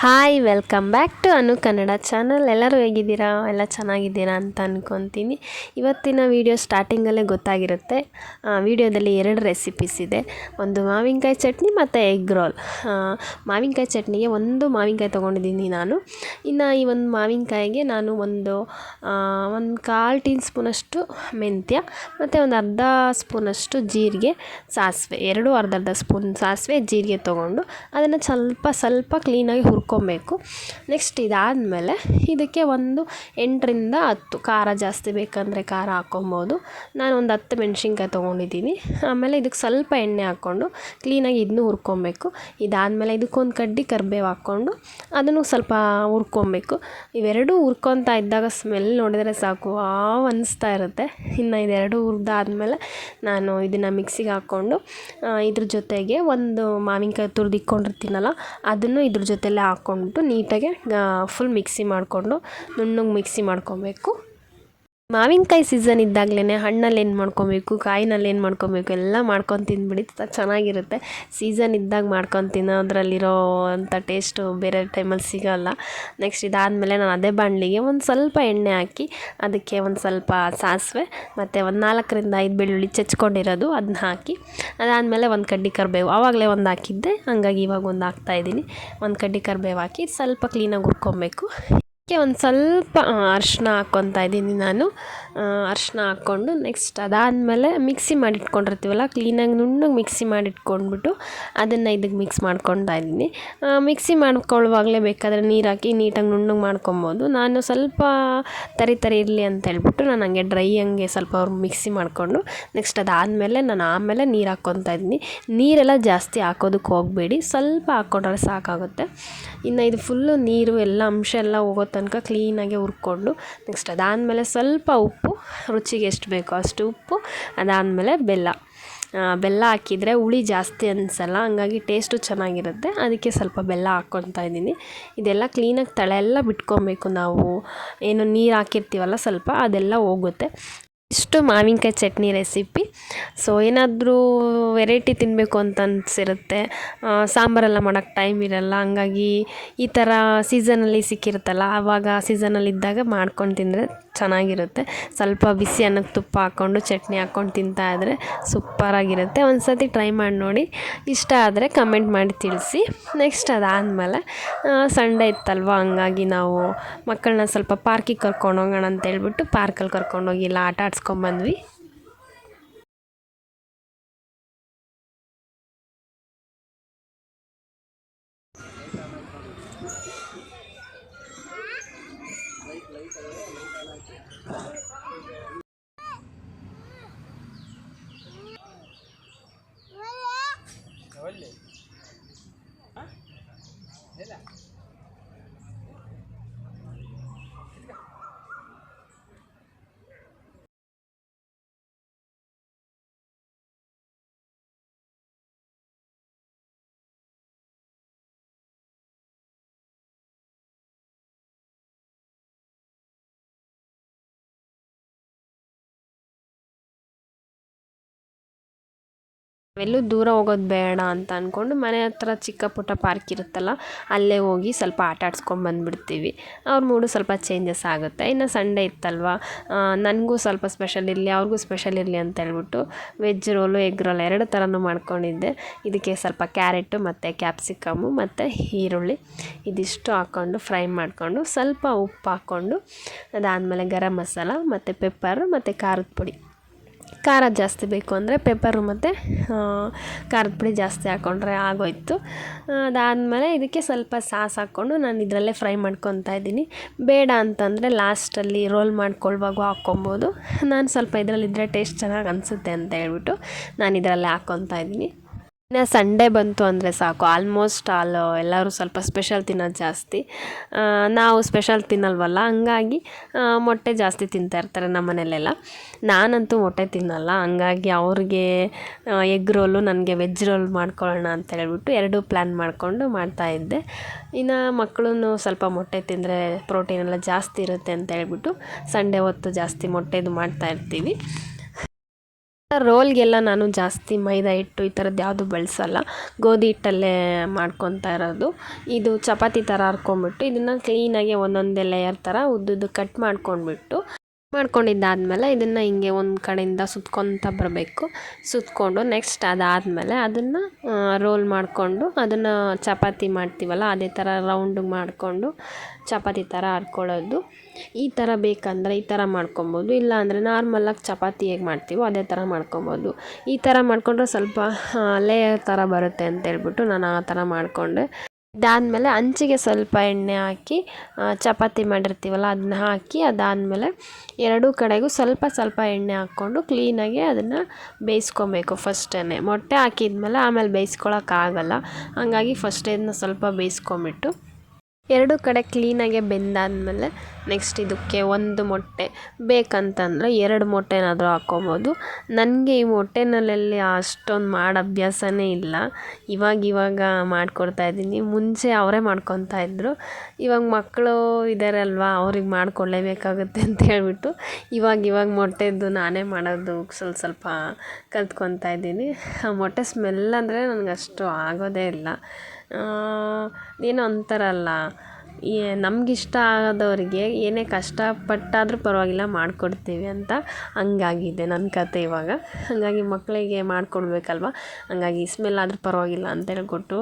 Hi welcome back to Anu Kannada channel ಎಲ್ಲರೂ ಹೇಗಿದ್ದೀರಾ? ಎಲ್ಲ ಚೆನ್ನಾಗಿದ್ದೀರಾ ಅಂತ ಅಂದ್ಕೊತೀನಿ ಇವತ್ತಿನ ವೀಡಿಯೋ ಸ್ಟಾರ್ಟಿಂಗಲ್ಲೇ ಗೊತ್ತಾಗಿರುತ್ತೆ. ವೀಡಿಯೋದಲ್ಲಿ ಎರಡು ರೆಸಿಪೀಸ್ ಇದೆ. ಒಂದು ಮಾವಿನಕಾಯಿ ಚಟ್ನಿ ಮತ್ತು ಎಗ್ ರೋಲ್ ಮಾವಿನಕಾಯಿ ಚಟ್ನಿಗೆ ಒಂದು ಮಾವಿನಕಾಯಿ ತೊಗೊಂಡಿದ್ದೀನಿ ನಾನು. ಇನ್ನು ಈ ಒಂದು ಮಾವಿನಕಾಯಿಗೆ ನಾನು ಒಂದು ಒಂದು ಕಾಲು ಟೀನ್ ಸ್ಪೂನಷ್ಟು ಮೆಂತ್ಯ ಮತ್ತು ಒಂದು ಅರ್ಧ ಸ್ಪೂನಷ್ಟು ಜೀರಿಗೆ ಸಾಸಿವೆ. ಎರಡು ಅರ್ಧ ಅರ್ಧ ಸ್ಪೂನ್ ಸಾಸಿವೆ ಜೀರಿಗೆ ತೊಗೊಂಡು ಅದನ್ನು ಸ್ವಲ್ಪ ಸ್ವಲ್ಪ ಕ್ಲೀನಾಗಿ ಹುರ್ಕೊಬೇಕು. ನೆಕ್ಸ್ಟ್ ಇದಾದಮೇಲೆ ಇದಕ್ಕೆ ಒಂದು ಎಂಟರಿಂದ ಹತ್ತು ಖಾರ ಜಾಸ್ತಿ ಬೇಕಂದರೆ ಖಾರ ಹಾಕ್ಕೊಬೋದು. ನಾನು ಒಂದು ಹತ್ತು ಮೆಣಸಿನ್ಕಾಯಿ ತೊಗೊಂಡಿದ್ದೀನಿ. ಆಮೇಲೆ ಇದಕ್ಕೆ ಸ್ವಲ್ಪ ಎಣ್ಣೆ ಹಾಕ್ಕೊಂಡು ಕ್ಲೀನಾಗಿ ಇದನ್ನೂ ಹುರ್ಕೊಬೇಕು. ಇದಾದಮೇಲೆ ಇದಕ್ಕೊಂದು ಕಡ್ಡಿ ಕರಿಬೇವು ಹಾಕ್ಕೊಂಡು ಅದನ್ನು ಸ್ವಲ್ಪ ಹುರ್ಕೊಬೇಕು. ಇವೆರಡೂ ಹುರ್ಕೊತಾ ಇದ್ದಾಗ ಸ್ಮೆಲ್ ನೋಡಿದರೆ ಸಾಕು ಅನಿಸ್ತಾ ಇರುತ್ತೆ. ಇನ್ನು ಇದೆರಡು ಹುರಿದಾದ್ಮೇಲೆ ನಾನು ಇದನ್ನು ಮಿಕ್ಸಿಗೆ ಹಾಕ್ಕೊಂಡು ಇದ್ರ ಜೊತೆಗೆ ಒಂದು ಮಾವಿನಕಾಯಿ ತುರಿದು ಇಟ್ಕೊಂಡಿರ್ತೀನಲ್ಲ, ಅದನ್ನು ಇದ್ರ ಜೊತೆಲೇ ಹಾಕ್ಕೊಂಡ್ಬಿಟ್ಟು ನೀಟಾಗಿ ಫುಲ್ ಮಿಕ್ಸಿ ಮಾಡಿಕೊಂಡು ನುಣ್ಣಗೆ ಮಿಕ್ಸಿ ಮಾಡ್ಕೊಬೇಕು. ಮಾವಿನಕಾಯಿ ಸೀಸನ್ ಇದ್ದಾಗಲೇ ಹಣ್ಣಲ್ಲಿ ಏನು ಮಾಡ್ಕೊಬೇಕು, ಕಾಯಿನಲ್ಲಿ ಏನು ಮಾಡ್ಕೊಬೇಕು ಎಲ್ಲ ಮಾಡ್ಕೊಂಡು ತಿಂದ್ಬಿಡಿ ಚೆನ್ನಾಗಿರುತ್ತೆ. ಸೀಸನ್ ಇದ್ದಾಗ ಮಾಡ್ಕೊಂಡು ತಿನ್ನೋದ್ರಲ್ಲಿರೋ ಅಂಥ ಟೇಸ್ಟು ಬೇರೆ ಟೈಮಲ್ಲಿ ಸಿಗೋಲ್ಲ. ನೆಕ್ಸ್ಟ್ ಇದಾದಮೇಲೆ ನಾನು ಅದೇ ಬಾಣಲಿಗೆ ಒಂದು ಸ್ವಲ್ಪ ಎಣ್ಣೆ ಹಾಕಿ ಅದಕ್ಕೆ ಒಂದು ಸ್ವಲ್ಪ ಸಾಸಿವೆ, ಮತ್ತು ಒಂದು ನಾಲ್ಕರಿಂದ ಐದು ಬೆಳ್ಳುಳ್ಳಿ ಚಚ್ಕೊಂಡಿರೋದು ಅದನ್ನ ಹಾಕಿ, ಅದಾದಮೇಲೆ ಒಂದು ಕಡ್ಡಿ ಕರಿಬೇವು. ಆವಾಗಲೇ ಒಂದು ಹಾಕಿದ್ದೆ, ಹಂಗಾಗಿ ಇವಾಗ ಒಂದು ಹಾಕ್ತಾಯಿದ್ದೀನಿ ಒಂದು ಕಡ್ಡಿ ಕರಿಬೇವು ಹಾಕಿ ಸ್ವಲ್ಪ ಕ್ಲೀನಾಗಿ ಹುರ್ಕೊಬೇಕು. ಒಂದು ಸ್ವಲ್ಪ ಅರಿಶಿನ ಹಾಕ್ಕೊತಾ ಇದ್ದೀನಿ ನಾನು. ಅರಿಶಿನ ಹಾಕ್ಕೊಂಡು ನೆಕ್ಸ್ಟ್ ಅದಾದಮೇಲೆ ಮಿಕ್ಸಿ ಮಾಡಿಟ್ಕೊಂಡಿರ್ತೀವಲ್ಲ ಕ್ಲೀನಾಗಿ ನುಣ್ಣಗೆ ಮಿಕ್ಸಿ ಮಾಡಿಟ್ಕೊಂಡ್ಬಿಟ್ಟು ಅದನ್ನು ಇದಕ್ಕೆ ಮಿಕ್ಸ್ ಮಾಡ್ಕೊತಾ ಇದ್ದೀನಿ. ಮಿಕ್ಸಿ ಮಾಡ್ಕೊಳ್ಳುವಾಗಲೇ ಬೇಕಾದರೆ ನೀರು ಹಾಕಿ ನೀಟಾಗಿ ನುಣ್ಣಗೆ ಮಾಡ್ಕೊಬೋದು. ನಾನು ಸ್ವಲ್ಪ ತರಿ ತರಿ ಇರಲಿ ಅಂತ ಹೇಳ್ಬಿಟ್ಟು ನಾನು ಹಂಗೆ ಡ್ರೈ ಹಂಗೆ ಸ್ವಲ್ಪ ಮಿಕ್ಸಿ ಮಾಡಿಕೊಂಡು ನೆಕ್ಸ್ಟ್ ಅದಾದಮೇಲೆ ನಾನು ಆಮೇಲೆ ನೀರು ಹಾಕ್ಕೊತಾ ಇದ್ದೀನಿ. ನೀರೆಲ್ಲ ಜಾಸ್ತಿ ಹಾಕೋದಕ್ಕೆ ಹೋಗಬೇಡಿ. ಸ್ವಲ್ಪ ಹಾಕ್ಕೊಂಡ್ರೆ ಸಾಕಾಗುತ್ತೆ. ಇನ್ನು ಇದು ಫುಲ್ಲು ನೀರು, ಎಲ್ಲ ಅಂಶ ಎಲ್ಲ ಹೋಗೋ ತನಕ ಕ್ಲೀನಾಗೆ ಹುರ್ಕೊಂಡು ನೆಕ್ಸ್ಟ್ ಅದಾದಮೇಲೆ ಸ್ವಲ್ಪ ಉಪ್ಪು ರುಚಿಗೆ ಎಷ್ಟು ಬೇಕೋ ಅಷ್ಟು ಉಪ್ಪು, ಅದಾದಮೇಲೆ ಬೆಲ್ಲ. ಬೆಲ್ಲ ಹಾಕಿದರೆ ಹುಳಿ ಜಾಸ್ತಿ ಅನಿಸಲ್ಲ, ಹಂಗಾಗಿ ಟೇಸ್ಟು ಚೆನ್ನಾಗಿರುತ್ತೆ. ಅದಕ್ಕೆ ಸ್ವಲ್ಪ ಬೆಲ್ಲ ಹಾಕ್ಕೊತಾ ಇದ್ದೀನಿ. ಇದೆಲ್ಲ ಕ್ಲೀನಾಗಿ ತಳೆ ಎಲ್ಲ ಬಿಟ್ಕೊಬೇಕು ನಾವು. ಏನು ನೀರು ಹಾಕಿರ್ತೀವಲ್ಲ ಸ್ವಲ್ಪ, ಅದೆಲ್ಲ ಹೋಗುತ್ತೆ. ಇಷ್ಟು ಮಾವಿನಕಾಯಿ ಚಟ್ನಿ ರೆಸಿಪಿ. ಸೊ ಏನಾದರೂ ವೆರೈಟಿ ತಿನ್ನಬೇಕು ಅಂತ ಅನಿಸಿರುತ್ತೆ. ಸಾಂಬಾರೆಲ್ಲ ಮಾಡೋಕ್ಕೆ ಟೈಮ್ ಇರಲ್ಲ. ಹಂಗಾಗಿ ಈ ಥರ ಸೀಸನಲ್ಲಿ ಸಿಕ್ಕಿರುತ್ತಲ್ಲ ಆವಾಗ ಸೀಸನಲ್ಲಿ ಇದ್ದಾಗ ಮಾಡ್ಕೊಂಡು ತಿಂದರೆ ಚೆನ್ನಾಗಿರುತ್ತೆ. ಸ್ವಲ್ಪ ಬಿಸಿ ಅನ್ನಕ್ಕೆ ತುಪ್ಪ ಹಾಕ್ಕೊಂಡು, ಚಟ್ನಿ ಹಾಕ್ಕೊಂಡು ತಿಂತಾಯಿದ್ರೆ ಸೂಪರಾಗಿರುತ್ತೆ ಒಂದು ಸತಿ ಟ್ರೈ ಮಾಡಿ ನೋಡಿ. ಇಷ್ಟ ಆದರೆ ಕಮೆಂಟ್ ಮಾಡಿ ತಿಳಿಸಿ. ನೆಕ್ಸ್ಟ್ ಅದಾದಮೇಲೆ ಸಂಡೇ ಇತ್ತಲ್ವ? ಹಂಗಾಗಿ ನಾವು ಮಕ್ಕಳನ್ನ ಸ್ವಲ್ಪ ಪಾರ್ಕಿಗೆ ಕರ್ಕೊಂಡು ಹೋಗೋಣ ಅಂತ ಹೇಳ್ಬಿಟ್ಟು ಪಾರ್ಕಲ್ಲಿ ಕರ್ಕೊಂಡೋಗಿ ಇಲ್ಲ ಆಟ Let's ಎಲ್ಲೂ ದೂರ ಹೋಗೋದು ಬೇಡ ಅಂತ ಅಂದ್ಕೊಂಡು ಮನೆ ಹತ್ರ ಚಿಕ್ಕ ಪುಟ್ಟ ಪಾರ್ಕ್ ಇರುತ್ತಲ್ಲ, ಅಲ್ಲೇ ಹೋಗಿ ಸ್ವಲ್ಪ ಆಟ ಆಡ್ಸ್ಕೊಂಡು ಬಂದುಬಿಡ್ತೀವಿ. ಅವ್ರ ಮೂಡು ಸ್ವಲ್ಪ ಚೇಂಜಸ್ ಆಗುತ್ತೆ. ಇನ್ನು ಸಂಡೇ ಇತ್ತಲ್ವ? ನನಗೂ ಸ್ವಲ್ಪ ಸ್ಪೆಷಲ್ ಇರಲಿ, ಅವ್ರಿಗೂ ಸ್ಪೆಷಲ್ ಇರಲಿ ಅಂತ ಹೇಳ್ಬಿಟ್ಟು ವೆಜ್ ರೋಲು ಎಗ್ ರೋಲ್ ಎರಡು ಥರನೂ ಮಾಡ್ಕೊಂಡಿದ್ದೆ. ಇದಕ್ಕೆ ಸ್ವಲ್ಪ ಕ್ಯಾರೆಟು ಮತ್ತು ಕ್ಯಾಪ್ಸಿಕಮ್ಮು ಮತ್ತು ಈರುಳ್ಳಿ. ಇದಿಷ್ಟು ಹಾಕ್ಕೊಂಡು ಫ್ರೈ ಮಾಡಿಕೊಂಡು ಸ್ವಲ್ಪ ಉಪ್ಪು ಹಾಕ್ಕೊಂಡು ಅದಾದಮೇಲೆ ಗರಂ ಮಸಾಲ, ಮತ್ತು ಪೆಪ್ಪರ್ ಮತ್ತು ಖಾರದ ಪುಡಿ. ಖಾರ ಜಾಸ್ತಿ ಬೇಕು ಅಂದರೆ ಪೆಪ್ಪರು ಮತ್ತು ಖಾರದ ಪುಡಿ ಜಾಸ್ತಿ ಹಾಕ್ಕೊಂಡ್ರೆ ಆಗೋಯ್ತು. ಅದಾದಮೇಲೆ ಇದಕ್ಕೆ ಸ್ವಲ್ಪ ಸಾಸ್ ಹಾಕ್ಕೊಂಡು ನಾನು ಇದರಲ್ಲೇ ಫ್ರೈ ಮಾಡ್ಕೊತಾ ಇದ್ದೀನಿ. ಬೇಡ ಅಂತಂದರೆ ಲಾಸ್ಟಲ್ಲಿ ರೋಲ್ ಮಾಡ್ಕೊಳ್ಳುವಾಗ ಹಾಕ್ಕೊಬೋದು. ನಾನು ಸ್ವಲ್ಪ ಇದರಲ್ಲಿದ್ದರೆ ಟೇಸ್ಟ್ ಚೆನ್ನಾಗಿ ಅನಿಸುತ್ತೆ ಅಂತ ಹೇಳ್ಬಿಟ್ಟು ನಾನು ಇದರಲ್ಲೇ ಹಾಕ್ಕೊತಾ ಇದ್ದೀನಿ. ಇನ್ನು ಸಂಡೇ ಬಂತು ಅಂದರೆ ಸಾಕು. ಆಲ್ಮೋಸ್ಟ್ ಆಲ್ ಎಲ್ಲರೂ ಸ್ವಲ್ಪ ಸ್ಪೆಷಲ್ ತಿನ್ನೋದು ಜಾಸ್ತಿ. ನಾವು ಸ್ಪೆಷಲ್ ತಿನ್ನಲ್ವಲ್ಲ? ಹಂಗಾಗಿ ಮೊಟ್ಟೆ ಜಾಸ್ತಿ ತಿಂತಾಯಿರ್ತಾರೆ ನಮ್ಮ ಮನೆಯಲ್ಲೆಲ್ಲ ನಾನಂತೂ ಮೊಟ್ಟೆ ತಿನ್ನಲ್ಲ. ಹಂಗಾಗಿ ಅವ್ರಿಗೆ ಎಗ್ ರೋಲು ನನಗೆ ವೆಜ್ ರೋಲ್ ಮಾಡ್ಕೊಳ್ಳೋಣ ಅಂತ ಹೇಳ್ಬಿಟ್ಟು ಎರಡೂ ಪ್ಲ್ಯಾನ್ ಮಾಡಿಕೊಂಡು ಮಾಡ್ತಾಯಿದ್ದೆ ಇನ್ನು ಮಕ್ಕಳು ಸ್ವಲ್ಪ ಮೊಟ್ಟೆ ತಿಂದರೆ ಪ್ರೋಟೀನ್ ಎಲ್ಲ ಜಾಸ್ತಿ ಇರುತ್ತೆ ಅಂತ ಹೇಳ್ಬಿಟ್ಟು ಸಂಡೇ ಹೊತ್ತು ಜಾಸ್ತಿ ಮೊಟ್ಟೆದು ಮಾಡ್ತಾಯಿರ್ತೀವಿ ರೋಲ್ಗೆಲ್ಲ ನಾನು ಜಾಸ್ತಿ ಮೈದಾ ಹಿಟ್ಟು ಈ ಥರದ್ದು ಯಾವುದು ಬಳಸಲ್ಲ. ಗೋಧಿ ಹಿಟ್ಟಲ್ಲೇ ಮಾಡ್ಕೊತಾ ಇರೋದು. ಇದು ಚಪಾತಿ ಥರ ಹರ್ಕೊಂಬಿಟ್ಟು ಇದನ್ನು ಕ್ಲೀನಾಗಿ ಒಂದೊಂದೇ ಲೇಯರ್ ಥರ ಉದ್ದುದ್ದು ಕಟ್ ಮಾಡ್ಕೊಂಡ್ಬಿಟ್ಟು ಮಾಡ್ಕೊಂಡಿದ್ದಾದಮೇಲೆ ಇದನ್ನು ಹಿಂಗೆ ಒಂದು ಕಡೆಯಿಂದ ಸುತ್ಕೊತ ಬರಬೇಕು. ಸುತ್ಕೊಂಡು ನೆಕ್ಸ್ಟ್ ಅದಾದಮೇಲೆ ಅದನ್ನು ರೋಲ್ ಮಾಡಿಕೊಂಡು ಅದನ್ನು ಚಪಾತಿ ಮಾಡ್ತೀವಲ್ಲ, ಅದೇ ಥರ ರೌಂಡ್ ಮಾಡಿಕೊಂಡು ಚಪಾತಿ ಥರ ಹರ್ಕೊಳ್ಳೋದು. ಈ ಥರ ಬೇಕಂದರೆ ಈ ಥರ ಮಾಡ್ಕೊಬೋದು ಇಲ್ಲ ಅಂದರೆ ನಾರ್ಮಲಾಗಿ ಚಪಾತಿ ಹೇಗೆ ಮಾಡ್ತೀವೋ ಅದೇ ಥರ ಮಾಡ್ಕೊಬೋದು. ಈ ಥರ ಮಾಡಿಕೊಂಡ್ರೆ ಸ್ವಲ್ಪ ಲೇಯರ್ ಥರ ಬರುತ್ತೆ ಅಂತೇಳ್ಬಿಟ್ಟು ನಾನು ಆ ಥರ ಮಾಡಿಕೊಂಡೆ. ಇದಾದಮೇಲೆ ಅಂಚಿಗೆ ಸ್ವಲ್ಪ ಎಣ್ಣೆ ಹಾಕಿ ಚಪಾತಿ ಮಾಡಿರ್ತೀವಲ್ಲ ಅದನ್ನ ಹಾಕಿ ಅದಾದಮೇಲೆ ಎರಡೂ ಕಡೆಗೂ ಸ್ವಲ್ಪ ಸ್ವಲ್ಪ ಎಣ್ಣೆ ಹಾಕ್ಕೊಂಡು ಕ್ಲೀನಾಗಿ ಅದನ್ನು ಬೇಯಿಸ್ಕೊಬೇಕು ಫಸ್ಟೇ ಮೊಟ್ಟೆ ಹಾಕಿದ್ಮೇಲೆ ಆಮೇಲೆ ಬೇಯಿಸ್ಕೊಳಕ್ಕಾಗಲ್ಲ. ಹಾಗಾಗಿ ಫಸ್ಟೇ ಇದನ್ನ ಸ್ವಲ್ಪ ಬೇಯಿಸ್ಕೊಂಬಿಟ್ಟು ಎರಡು ಕಡೆ ಕ್ಲೀನಾಗೆ ಬೆಂದಾದಮೇಲೆ ನೆಕ್ಸ್ಟ್ ಇದಕ್ಕೆ ಒಂದು ಮೊಟ್ಟೆ. ಬೇಕಂತಂದರೆ ಎರಡು ಮೊಟ್ಟೆನಾದರೂ ಹಾಕ್ಕೊಬೋದು. ನನಗೆ ಈ ಮೊಟ್ಟೆನಲ್ಲಿ ಅಷ್ಟೊಂದು ಮಾಡೋ ಅಭ್ಯಾಸನೇ ಇಲ್ಲ. ಇವಾಗ ಇವಾಗ ಮಾಡ್ಕೊಡ್ತಾ ಇದ್ದೀನಿ. ಮುಂಚೆ ಅವರೇ ಮಾಡ್ಕೊತಾ ಇದ್ದರು ಇವಾಗ ಮಕ್ಕಳು ಇದ್ದಾರಲ್ವ ಅವ್ರಿಗೆ ಮಾಡಿಕೊಡ್ಲೇಬೇಕಾಗುತ್ತೆ ಅಂತ ಹೇಳ್ಬಿಟ್ಟು ಇವಾಗ ಇವಾಗ ಮೊಟ್ಟೆದ್ದು ನಾನೇ ಮಾಡೋದು ಸ್ವಲ್ಪ ಸ್ವಲ್ಪ ಕಲ್ತ್ಕೊತಾ ಇದ್ದೀನಿ. ಮೊಟ್ಟೆ ಸ್ಮೆಲ್ ಅಂದರೆ ನನಗೆ ಅಷ್ಟು ಆಗೋದೇ ಇಲ್ಲ. ಏನೋ ಅಂತಾರಲ್ಲ ಈ ನಮಗಿಷ್ಟ ಆದವರಿಗೆ ಏನೇ ಕಷ್ಟಪಟ್ಟಾದರೂ ಪರವಾಗಿಲ್ಲ ಮಾಡಿಕೊಡ್ತೀವಿ ಅಂತ ಹಂಗಾಗಿದೆ ನನ್ನ ಕತೆ ಇವಾಗ. ಹಾಗಾಗಿ ಮಕ್ಕಳಿಗೆ ಮಾಡಿಕೊಡ್ಬೇಕಲ್ವ? ಹಂಗಾಗಿ ಸ್ಮೆಲ್ ಆದರೂ ಪರವಾಗಿಲ್ಲ ಅಂತ ಹೇಳ್ಕೊಟ್ಟು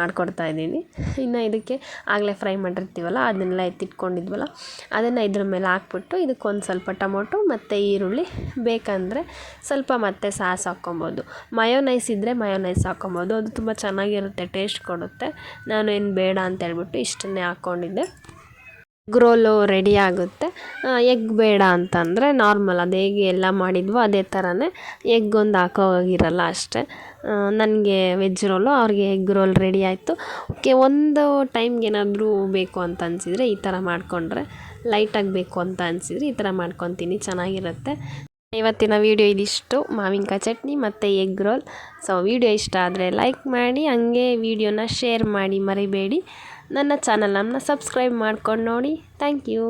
ಮಾಡಿಕೊಡ್ತಾ ಇದ್ದೀನಿ. ಇನ್ನು ಇದಕ್ಕೆ ಆಗಲೇ ಫ್ರೈ ಮಾಡಿರ್ತೀವಲ್ಲ, ಅದನ್ನೆಲ್ಲ ಎತ್ತಿಟ್ಕೊಂಡಿದ್ವಲ್ಲ, ಅದನ್ನು ಇದ್ರ ಮೇಲೆ ಹಾಕ್ಬಿಟ್ಟು ಇದಕ್ಕೊಂದು ಸ್ವಲ್ಪ ಟೊಮೊಟೊ ಮತ್ತು ಈರುಳ್ಳಿ ಬೇಕಂದರೆ ಸ್ವಲ್ಪ ಮತ್ತೆ ಸಾಸ್ ಹಾಕ್ಕೊಬೋದು. ಮಯೋನೈಸ್ ಇದ್ದರೆ ಮಯೋನೈಸ್ ಹಾಕ್ಕೊಬೋದು. ಅದು ತುಂಬ ಚೆನ್ನಾಗಿರುತ್ತೆ, ಟೇಸ್ಟ್ ಕೊಡುತ್ತೆ. ನಾನು ಏನು ಬೇಡ ಅಂತ ಹೇಳ್ಬಿಟ್ಟು ಇಷ್ಟನ್ನೇ ಹಾಕ್ಕೊಂಡಿದ್ದೆ ಗ್ರೋಲು ರೆಡಿ ಆಗುತ್ತೆ. ಎಗ್ ಬೇಡ ಅಂತಂದರೆ ನಾರ್ಮಲ್ ಅದು ಹೇಗೆ ಎಲ್ಲ ಮಾಡಿದ್ವೋ ಅದೇ ಥರನೇ ಎಗ್ ಒಂದು ಹಾಕೋಗಿರಲ್ಲ ಅಷ್ಟೇ. ನನಗೆ ವೆಜ್ ರೋಲು ಅವ್ರಿಗೆ ಎಗ್ ರೋಲ್ ರೆಡಿ ಆಯಿತು. ಓಕೆ, ಒಂದು ಟೈಮ್ಗೆ ಏನಾದರೂ ಬೇಕು ಅಂತ ಅನಿಸಿದರೆ ಈ ಥರ ಮಾಡಿಕೊಂಡ್ರೆ ಲೈಟಾಗಿ ಬೇಕು ಅಂತ ಅನಿಸಿದ್ರೆ ಈ ಥರ ಮಾಡ್ಕೊತೀನಿ, ಚೆನ್ನಾಗಿರುತ್ತೆ. ಇವತ್ತಿನ ವೀಡಿಯೋ ಇದಿಷ್ಟು. ಮಾವಿನಕಾಯಿ ಚಟ್ನಿ ಮತ್ತು ಎಗ್ ರೋಲ್ ಸೊ ವೀಡಿಯೋ ಇಷ್ಟ ಆದರೆ ಲೈಕ್ ಮಾಡಿ, ಹಂಗೆ ವೀಡಿಯೋನ ಶೇರ್ ಮಾಡಿ ಮರಿಬೇಡಿ. ನನ್ನ ಚಾನಲನ್ನು ಸಬ್ಸ್ಕ್ರೈಬ್ ಮಾಡ್ಕೊಂಡು ನೋಡಿ. Thank you.